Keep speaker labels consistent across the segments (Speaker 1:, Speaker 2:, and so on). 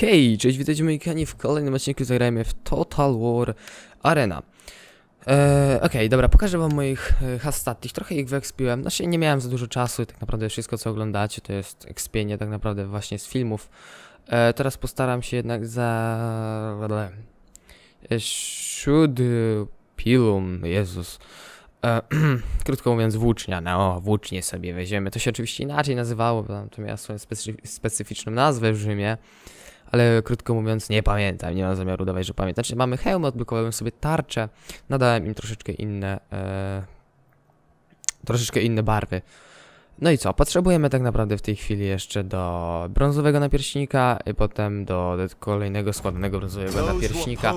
Speaker 1: Hej, cześć, witajcie moi kochani w kolejnym odcinku zagrajmy w Total War Arena. Eee, Okej, dobra, pokażę wam moich e, trochę ich wyekspiłem, znaczy nie miałem za dużo czasu i tak naprawdę wszystko co oglądacie to jest ekspienie tak naprawdę właśnie z filmów. E, teraz postaram się jednak za... E, Should Pilum, Jezus. E, krótko mówiąc, włócznia, no, włócznie sobie weźmiemy. To się oczywiście inaczej nazywało, bo to miało swoją specyf- specyficzną nazwę w Rzymie, ale krótko mówiąc, nie pamiętam, nie mam zamiaru dawać, że pamiętam. Znaczy, mamy hełm, odblokowałem sobie tarczę, nadałem im troszeczkę inne, e, troszeczkę inne barwy. No i co, potrzebujemy tak naprawdę w tej chwili jeszcze do brązowego napierśnika i potem do, do kolejnego składanego brązowego napierśnika.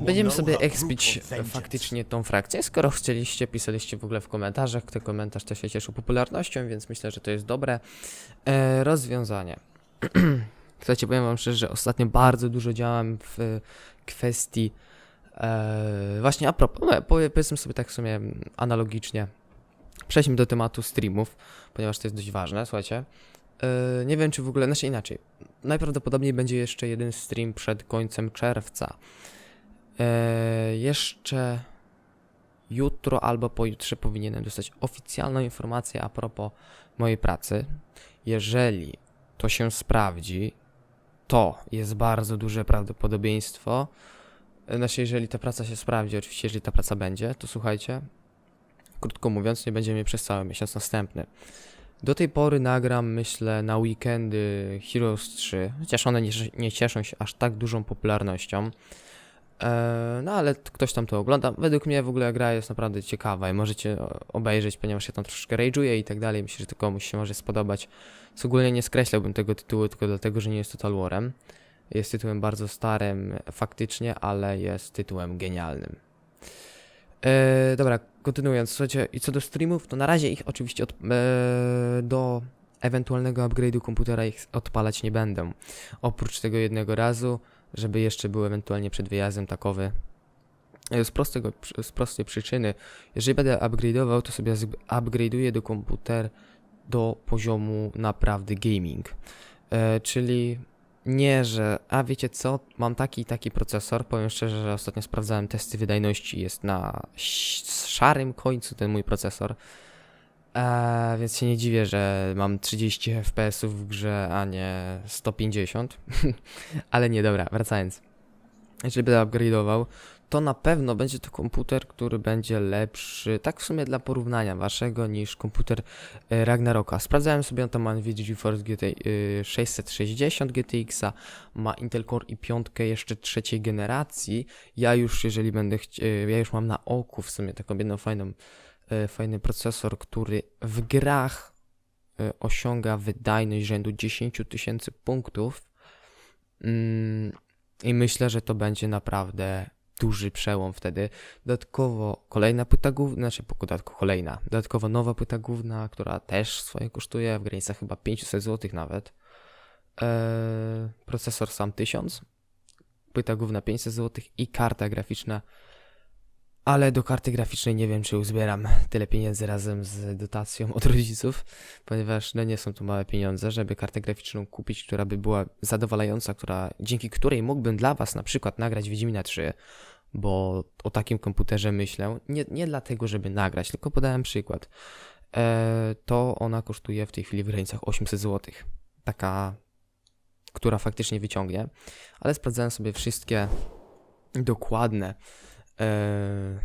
Speaker 1: Będziemy sobie ekspić faktycznie tą frakcję. Skoro chcieliście, pisaliście w ogóle w komentarzach, ten komentarz też się cieszył popularnością, więc myślę, że to jest dobre e, rozwiązanie. Słuchajcie, powiem wam szczerze, że ostatnio bardzo dużo działam w kwestii e, właśnie a propos, no, powie- powiedzmy sobie tak w sumie analogicznie. Przejdźmy do tematu streamów, ponieważ to jest dość ważne, słuchajcie. E, nie wiem, czy w ogóle, znaczy inaczej. Najprawdopodobniej będzie jeszcze jeden stream przed końcem czerwca. E, jeszcze jutro albo pojutrze powinienem dostać oficjalną informację a propos mojej pracy. Jeżeli to się sprawdzi, to jest bardzo duże prawdopodobieństwo. e, Znaczy, jeżeli ta praca się sprawdzi, oczywiście, jeżeli ta praca będzie, to słuchajcie, krótko mówiąc, nie będzie mnie przez cały miesiąc następny. Do tej pory nagram, myślę, na weekendy Heroes 3, chociaż one nie, nie cieszą się aż tak dużą popularnością. Eee, no ale ktoś tam to ogląda. Według mnie w ogóle gra jest naprawdę ciekawa i możecie obejrzeć, ponieważ ja tam troszeczkę rage'uję i tak dalej. Myślę, że to komuś się może spodobać. Co ogólnie nie skreślałbym tego tytułu tylko dlatego, że nie jest Total Warem. Jest tytułem bardzo starym faktycznie, ale jest tytułem genialnym. Eee, dobra, kontynuując, słuchajcie, i co do streamów, to na razie ich oczywiście od, eee, do ewentualnego upgrade'u komputera ich odpalać nie będę. Oprócz tego jednego razu, żeby jeszcze był ewentualnie przed wyjazdem takowy. E, Z, prostego, z prostej przyczyny, jeżeli będę upgrade'ował, to sobie upgrade'uję do komputer do poziomu naprawdę gaming. E, czyli nie, że a wiecie co, mam taki i taki procesor. Powiem szczerze, że ostatnio sprawdzałem testy wydajności, jest na szarym końcu ten mój procesor. E, więc się nie dziwię, że mam 30 FPS w grze, a nie 150. Ale nie, dobra, wracając. Jeżeli będę upgrade'ował, to na pewno będzie to komputer, który będzie lepszy, tak w sumie dla porównania waszego, niż komputer e, Ragnaroka. Sprawdzałem sobie, tam ma Nvidia GeForce GT, y, 660 GTX, ma Intel Core i5 jeszcze trzeciej generacji. Ja już, jeżeli będę y, ja już mam na oku w sumie taką jedną fajną, fajny procesor, który w grach y, osiąga wydajność rzędu 10 tysięcy punktów. Mm, I myślę, że to będzie naprawdę duży przełom wtedy. Dodatkowo kolejna płyta główna, znaczy po dodatku kolejna, dodatkowo nowa płyta główna, która też swoje kosztuje, w granicach chyba 500 zł nawet. Eee, procesor sam 1000, płyta główna 500 zł i karta graficzna. Ale do karty graficznej nie wiem, czy uzbieram tyle pieniędzy razem z dotacją od rodziców, ponieważ no nie są to małe pieniądze, żeby kartę graficzną kupić, która by była zadowalająca, która, dzięki której mógłbym dla Was na przykład nagrać Wiedźmina 3, bo o takim komputerze myślę, nie, nie dlatego, żeby nagrać, tylko podałem przykład. E, to ona kosztuje w tej chwili w granicach 800 zł. Taka, która faktycznie wyciągnie, ale sprawdzałem sobie wszystkie dokładne e,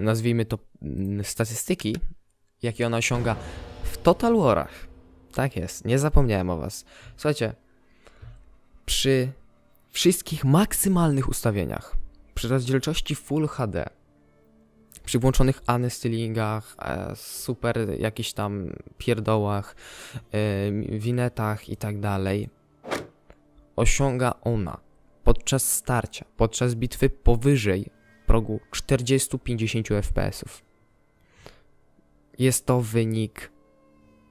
Speaker 1: nazwijmy to mm, statystyki, jakie ona osiąga w Total Warach. Tak jest, nie zapomniałem o was. Słuchajcie, przy wszystkich maksymalnych ustawieniach, przy rozdzielczości Full HD, przy włączonych anestylingach, e, super jakichś tam pierdołach, e, winetach i tak dalej, osiąga ona podczas starcia, podczas bitwy powyżej progu 40-50 fps. Jest to wynik,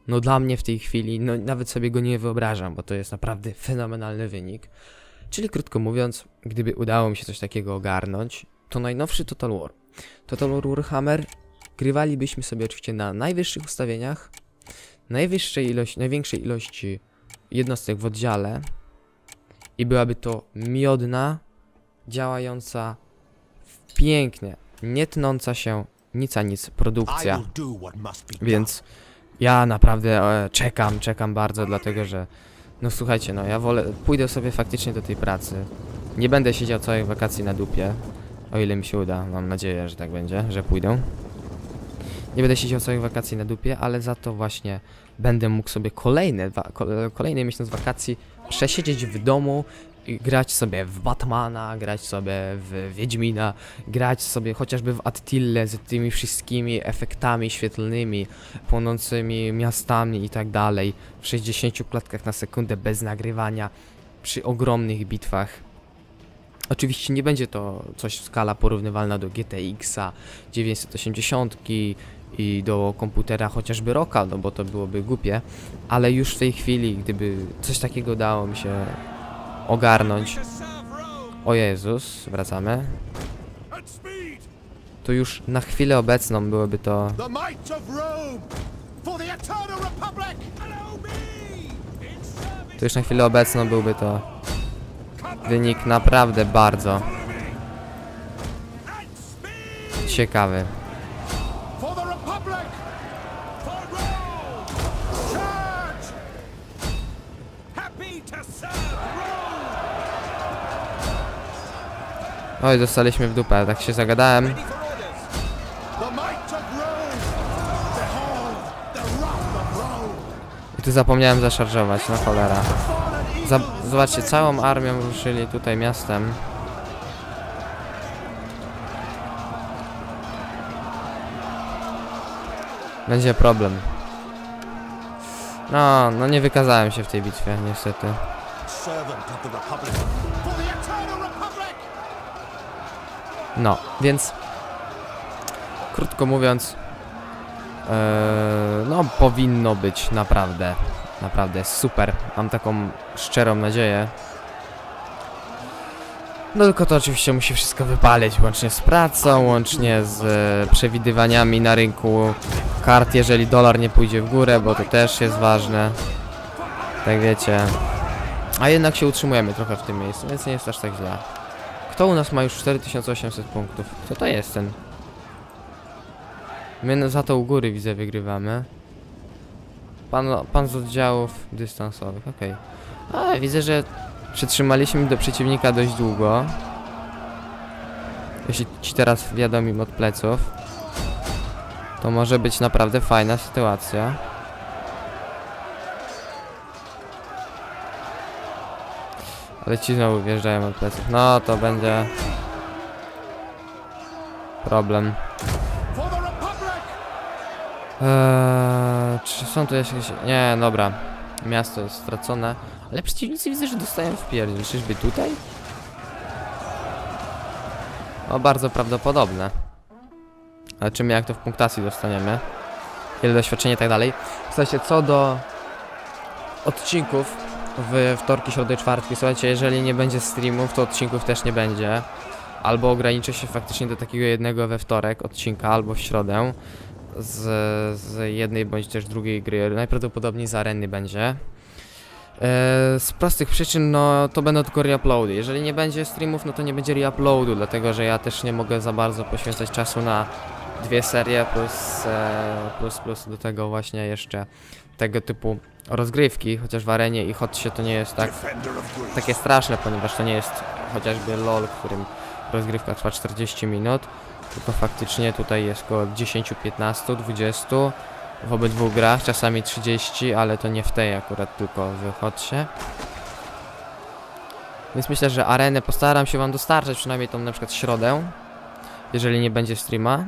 Speaker 1: no dla mnie w tej chwili, no nawet sobie go nie wyobrażam, bo to jest naprawdę fenomenalny wynik. Czyli krótko mówiąc, gdyby udało mi się coś takiego ogarnąć, to najnowszy Total War. Total War Warhammer grywalibyśmy sobie oczywiście na najwyższych ustawieniach, najwyższej ilości, największej ilości jednostek w oddziale, i byłaby to miodna, działająca pięknie, nie tnąca się nic a nic produkcja. Więc ja naprawdę e, czekam, czekam bardzo, dlatego że no słuchajcie, no ja wolę, pójdę sobie faktycznie do tej pracy. Nie będę siedział całej wakacji na dupie, o ile mi się uda, mam nadzieję, że tak będzie, że pójdę. Nie będę siedział całej wakacji na dupie, ale za to właśnie będę mógł sobie kolejne, ko- kolejny miesiąc wakacji przesiedzieć w domu grać sobie w Batmana, grać sobie w Wiedźmina, grać sobie chociażby w Attille z tymi wszystkimi efektami świetlnymi, płonącymi miastami i tak dalej, w 60 klatkach na sekundę bez nagrywania, przy ogromnych bitwach. Oczywiście nie będzie to coś skala porównywalna do GTX-a 980 i do komputera chociażby Rocka, no bo to byłoby głupie, ale już w tej chwili, gdyby coś takiego dało mi się ogarnąć, o Jezus, wracamy, to już na chwilę obecną byłoby to To już na chwilę obecną byłby to wynik naprawdę bardzo ciekawy. Oj, dostaliśmy w dupę, tak się zagadałem. I tu zapomniałem zaszarżować, no cholera. Zobaczcie, całą armią ruszyli tutaj miastem. Będzie problem. No, no nie wykazałem się w tej bitwie, niestety. No, więc krótko mówiąc, e, no powinno być naprawdę, naprawdę super. Mam taką szczerą nadzieję. No tylko to oczywiście musi wszystko wypalić, łącznie z pracą, łącznie z e, przewidywaniami na rynku kart, jeżeli dolar nie pójdzie w górę, bo to też jest ważne. Tak wiecie. A jednak się utrzymujemy trochę w tym miejscu, więc nie jest aż tak źle. Kto u nas ma już 4800 punktów? Kto to jest ten? My za to u góry widzę wygrywamy. Pan, pan z oddziałów dystansowych, okej. A widzę, że przytrzymaliśmy do przeciwnika dość długo. Jeśli ci teraz wiadomim od pleców, to może być naprawdę fajna sytuacja. Ale ci znowu wjeżdżają od pleców. No to będzie problem. Eee, czy są tu jakieś... Nie, dobra. Miasto jest stracone. Ale przeciwnicy widzę, że dostają w pierdziel. Czyżby tutaj? O, bardzo prawdopodobne. Ale czy my jak to w punktacji dostaniemy? Ile doświadczenia i tak dalej. Słuchajcie, co do odcinków w wtorki, środy, czwartki. Słuchajcie, jeżeli nie będzie streamów, to odcinków też nie będzie. Albo ograniczę się faktycznie do takiego jednego we wtorek odcinka, albo w środę z, z jednej bądź też drugiej gry, najprawdopodobniej z areny będzie. E, z prostych przyczyn, no to będą tylko reuploady. Jeżeli nie będzie streamów, no to nie będzie reuploadu, dlatego że ja też nie mogę za bardzo poświęcać czasu na dwie serie, plus, e, plus, plus do tego właśnie jeszcze tego typu rozgrywki, chociaż w arenie i chodźcie to nie jest tak takie straszne, ponieważ to nie jest chociażby LOL, w którym rozgrywka trwa 40 minut, tylko faktycznie tutaj jest około 10, 15, 20 w obydwu grach, czasami 30, ale to nie w tej akurat, tylko w Hotsie. Więc myślę, że arenę postaram się wam dostarczać przynajmniej tą na przykład środę, jeżeli nie będzie streama.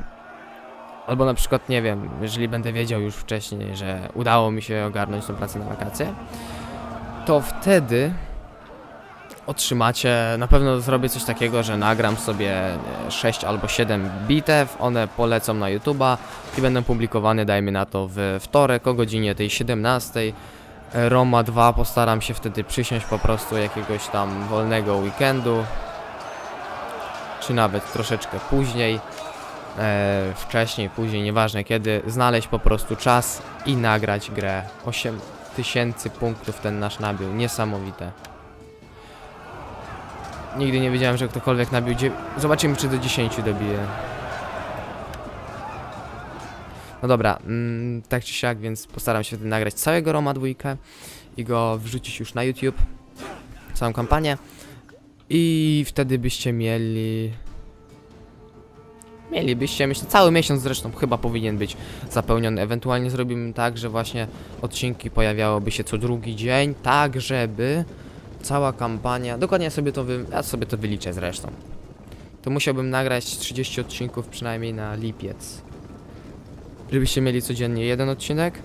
Speaker 1: Albo na przykład, nie wiem, jeżeli będę wiedział już wcześniej, że udało mi się ogarnąć tą pracę na wakacje, to wtedy otrzymacie, na pewno zrobię coś takiego, że nagram sobie 6 albo 7 bitew, one polecą na YouTube'a i będą publikowane, dajmy na to, w wtorek o godzinie tej 17. E, Roma 2 postaram się wtedy przysiąść po prostu jakiegoś tam wolnego weekendu, czy nawet troszeczkę później, e, wcześniej, później, nieważne kiedy, znaleźć po prostu czas i nagrać grę. 8000 punktów ten nasz nabił, niesamowite. Nigdy nie wiedziałem, że ktokolwiek nabił. Zobaczymy, czy do 10 dobije. No dobra, mm, tak czy siak, więc postaram się wtedy nagrać całego Roma dwójkę i go wrzucić już na YouTube. Całą kampanię. I wtedy byście mieli. Mielibyście, myślę, cały miesiąc zresztą chyba powinien być zapełniony. Ewentualnie zrobimy tak, że właśnie odcinki pojawiałoby się co drugi dzień, tak żeby cała kampania. Dokładnie sobie to wy, ja sobie to wyliczę zresztą. To musiałbym nagrać 30 odcinków przynajmniej na lipiec. Żebyście mieli codziennie jeden odcinek.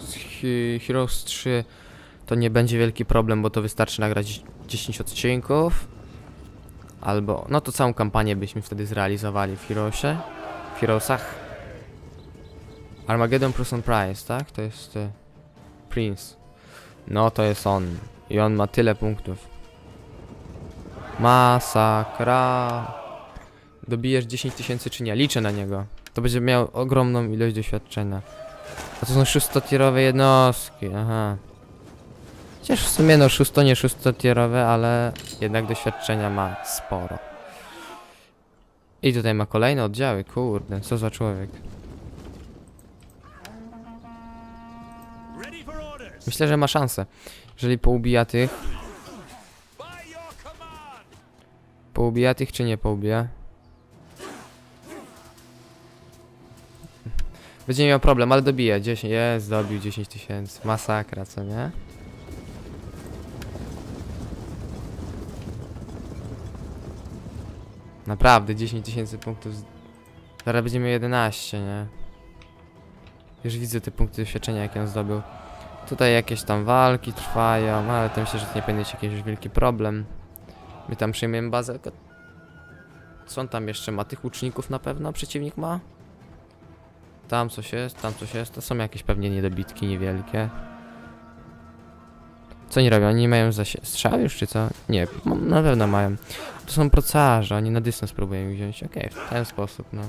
Speaker 1: Z He- Heroes 3 to nie będzie wielki problem, bo to wystarczy nagrać 10 odcinków. Albo, no to całą kampanię byśmy wtedy zrealizowali w Heroesie. W Heroesach. Armageddon plus on Price, tak? To jest y, Prince. No to jest on. I on ma tyle punktów. Masakra. Dobijesz 10 tysięcy czy nie? Liczę na niego. To będzie miał ogromną ilość doświadczenia. A to są szóstotierowe jednostki, aha. Chociaż w sumie no szósto nie szóstotierowe, ale jednak doświadczenia ma sporo. I tutaj ma kolejne oddziały, kurde, co za człowiek. Myślę, że ma szansę. Jeżeli poubija tych, poubija tych czy nie poubija? Będzie miał problem, ale dobija. 10, jest, dobił 10 tysięcy. Masakra, co nie? Naprawdę, 10 tysięcy punktów. Zaraz będziemy 11, nie? Już widzę te punkty doświadczenia, jakie on zdobył. Tutaj jakieś tam walki trwają, ale to myślę, że to nie powinien być jakiś wielki problem. My tam przyjmiemy bazę. tylko Co on tam jeszcze ma? Tych łuczników na pewno przeciwnik ma? Tam coś jest, tam coś jest. To są jakieś pewnie niedobitki niewielkie. Co oni robią? Oni mają zasie- strzał już, czy co? Nie, m- na pewno mają. To są procarze, oni na dystans próbują ich wziąć. Okej, w ten sposób, no.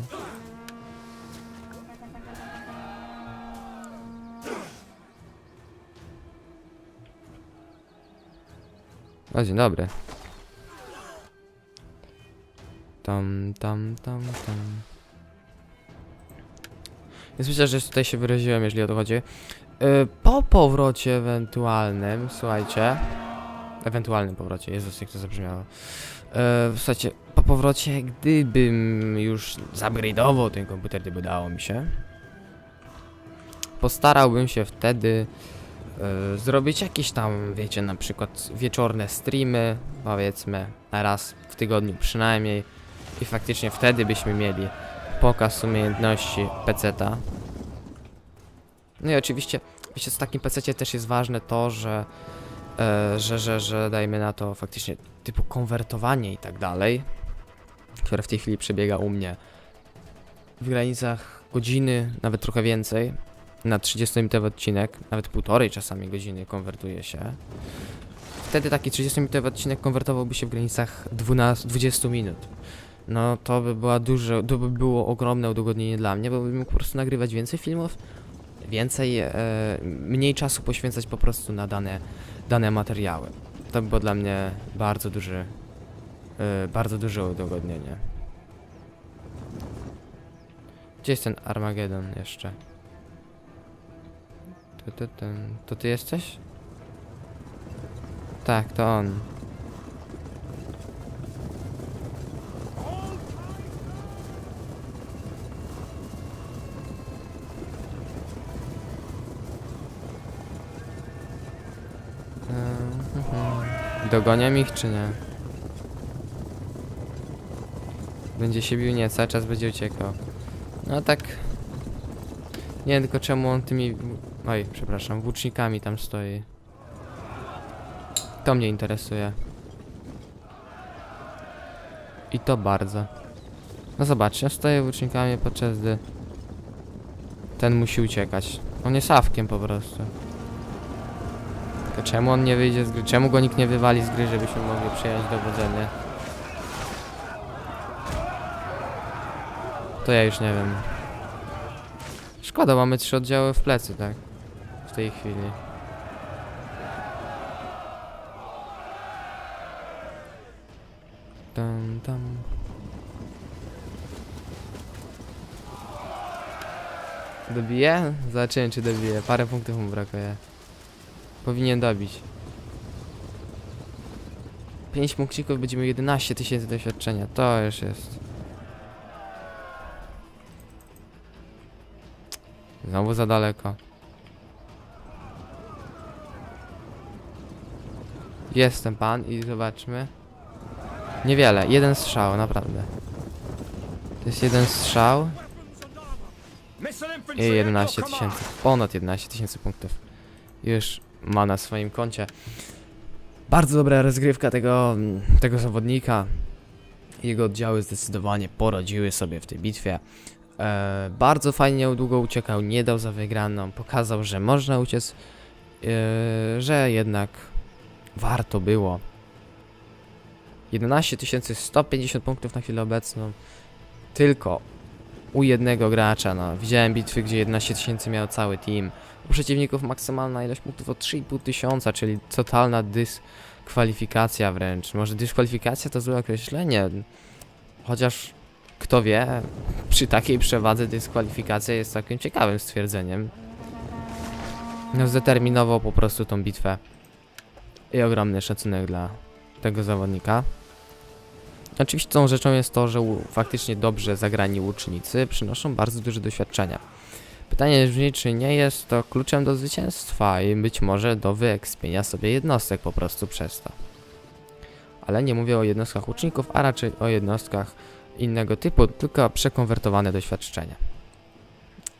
Speaker 1: O, dzień dobry. Tam, tam, tam, tam. Więc myślę, że tutaj się wyraziłem, jeżeli o to chodzi. Yy, po powrocie ewentualnym, słuchajcie. Ewentualnym powrocie, Jezus, jak to zabrzmiało. Yy, słuchajcie, po powrocie, gdybym już zupgrade'ował ten komputer, gdyby udało mi się, postarałbym się wtedy yy, zrobić jakieś tam, wiecie, na przykład wieczorne streamy, powiedzmy, raz w tygodniu przynajmniej. I faktycznie wtedy byśmy mieli pokaz umiejętności peceta. No i oczywiście, wiecie, z takim pececie też jest ważne to, że, e, że, że, że dajmy na to faktycznie typu konwertowanie i tak dalej, które w tej chwili przebiega u mnie w granicach godziny, nawet trochę więcej. Na 30-minutowy odcinek, nawet półtorej czasami godziny konwertuje się. Wtedy taki 30-minutowy odcinek konwertowałby się w granicach 12, 20 minut. No to by była duże, to by było ogromne udogodnienie dla mnie, bo bym mógł po prostu nagrywać więcej filmów, więcej, e, mniej czasu poświęcać po prostu na dane, dane materiały. To by było dla mnie bardzo duży, e, bardzo duże udogodnienie. Gdzie jest ten Armageddon jeszcze? To, ten, to ty jesteś? Tak, to on. Dogoniam ich czy nie? Będzie się bił? Nie, cały czas będzie uciekał. No tak... Nie wiem tylko czemu on tymi... Oj, przepraszam, włócznikami tam stoi. To mnie interesuje. I to bardzo. No zobaczcie, ja stoję włócznikami podczas gdy... Ten musi uciekać. On jest awkiem po prostu. To czemu on nie wyjdzie z gry? Czemu go nikt nie wywali z gry, żebyśmy mogli przyjąć dowodzenie? To ja już nie wiem. Szkoda, mamy trzy oddziały w plecy, tak? W tej chwili. tam, tam. Dobije? Zobaczymy czy dobije. Parę punktów mu brakuje. Powinien dobić. 5 punkcików będziemy 11 tysięcy doświadczenia. To już jest. Znowu za daleko. Jestem pan i zobaczmy. Niewiele, jeden strzał, naprawdę. To jest jeden strzał i 11 tysięcy, ponad 11 tysięcy punktów. Już ma na swoim koncie. Bardzo dobra rozgrywka tego, mm, tego zawodnika. Jego oddziały zdecydowanie poradziły sobie w tej bitwie. E, bardzo fajnie długo uciekał, nie dał za wygraną, pokazał, że można uciec, e, że jednak warto było. 11 150 punktów na chwilę obecną. Tylko u jednego gracza, no. Widziałem bitwy, gdzie 11 tysięcy miał cały team. U przeciwników maksymalna ilość punktów o 3,5 tysiąca, czyli totalna dyskwalifikacja wręcz. Może dyskwalifikacja to złe określenie. Chociaż kto wie, przy takiej przewadze dyskwalifikacja jest całkiem ciekawym stwierdzeniem. No zdeterminował po prostu tą bitwę. I ogromny szacunek dla tego zawodnika. Oczywiście tą rzeczą jest to, że faktycznie dobrze zagrani łucznicy przynoszą bardzo duże doświadczenia. Pytanie brzmi, czy nie jest to kluczem do zwycięstwa i być może do wyekspienia sobie jednostek po prostu przez to. Ale nie mówię o jednostkach łuczników, a raczej o jednostkach innego typu, tylko przekonwertowane doświadczenia.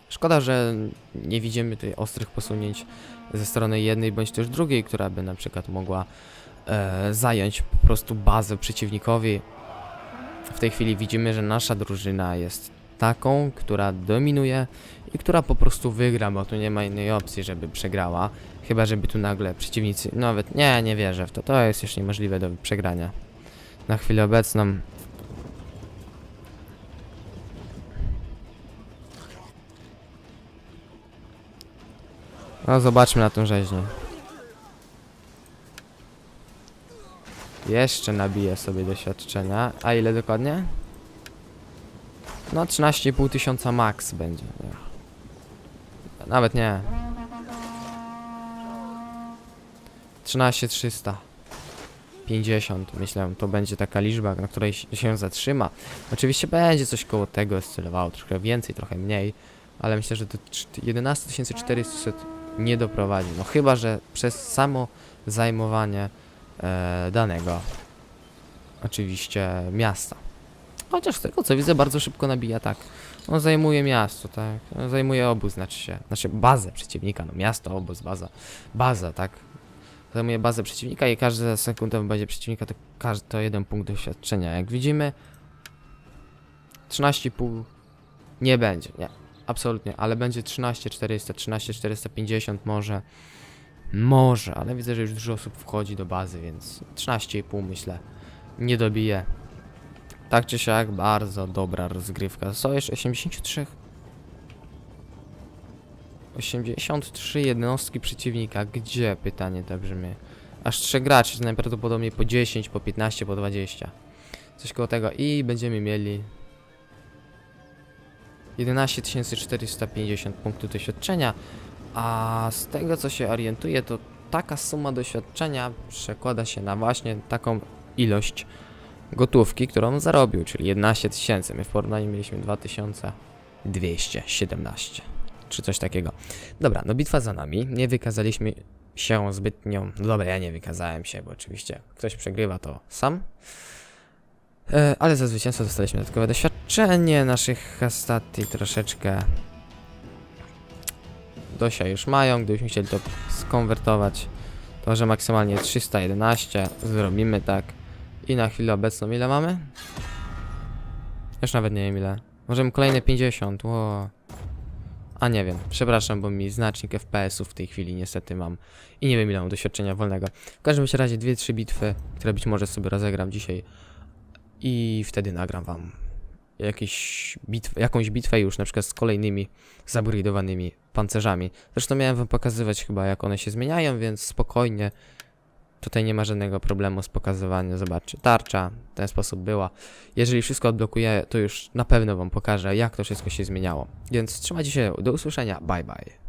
Speaker 1: Szkoda, że nie widzimy tutaj ostrych posunięć ze strony jednej bądź też drugiej, która by na przykład mogła e, zająć po prostu bazę przeciwnikowi. W tej chwili widzimy, że nasza drużyna jest taką, która dominuje i która po prostu wygra, bo tu nie ma innej opcji, żeby przegrała. Chyba, żeby tu nagle przeciwnicy. Nawet nie, nie wierzę w to. To jest już niemożliwe do przegrania. Na chwilę obecną. No, zobaczmy na tą rzeźnię. Jeszcze nabiję sobie doświadczenia. A ile dokładnie? No 13,5 tysiąca max będzie. Nawet nie. 13300. 50 myślę, to będzie taka liczba, na której się- zatrzyma. Oczywiście będzie coś koło tego oscylowało, trochę więcej, trochę mniej, ale myślę, że do czt- 11400 nie doprowadzi. No chyba, że przez samo zajmowanie e, danego oczywiście miasta. Chociaż z tego co widzę bardzo szybko nabija tak. On zajmuje miasto, tak. Zajmuje obóz, znaczy się. Znaczy bazę przeciwnika, no miasto, obóz, baza. Baza, tak. Zajmuje bazę przeciwnika i każda sekunda w przeciwnika to każdy to jeden punkt doświadczenia. Jak widzimy 13,5 nie będzie, nie. Absolutnie, ale będzie 13 400, 13 450 może. Może, ale widzę, że już dużo osób wchodzi do bazy, więc 13,5 myślę nie dobije. Tak czy siak, bardzo dobra rozgrywka. Są jeszcze 83. 83 jednostki przeciwnika. Gdzie? Pytanie to brzmi. Aż 3 graczy, najprawdopodobniej po 10, po 15, po 20. Coś koło tego. I będziemy mieli 11 450 punktów doświadczenia. A z tego co się orientuję, to taka suma doświadczenia przekłada się na właśnie taką ilość gotówki, którą zarobił, czyli 11 tysięcy. My w porównaniu mieliśmy 2217, czy coś takiego. Dobra, no bitwa za nami. Nie wykazaliśmy się zbytnio. No dobra, ja nie wykazałem się, bo oczywiście ktoś przegrywa to sam. E, ale za zwycięstwo dostaliśmy dodatkowe doświadczenie naszych hastati troszeczkę. Dosia już mają, gdybyśmy chcieli to skonwertować, to że maksymalnie 311 zrobimy tak. I na chwilę obecną ile mamy? Już nawet nie wiem ile. Możemy kolejne 50, ło. A nie wiem, przepraszam, bo mi znacznik FPS-ów w tej chwili niestety mam. I nie wiem ile mam doświadczenia wolnego. W każdym razie 2-3 bitwy, które być może sobie rozegram dzisiaj. I wtedy nagram wam jakieś bitwę, jakąś bitwę już na przykład z kolejnymi zabridowanymi pancerzami. Zresztą miałem wam pokazywać chyba jak one się zmieniają, więc spokojnie Tutaj nie ma żadnego problemu z pokazywaniem. Zobaczcie, tarcza w ten sposób była. Jeżeli wszystko odblokuję, to już na pewno wam pokażę, jak to wszystko się zmieniało. Więc trzymajcie się, do usłyszenia, bye bye.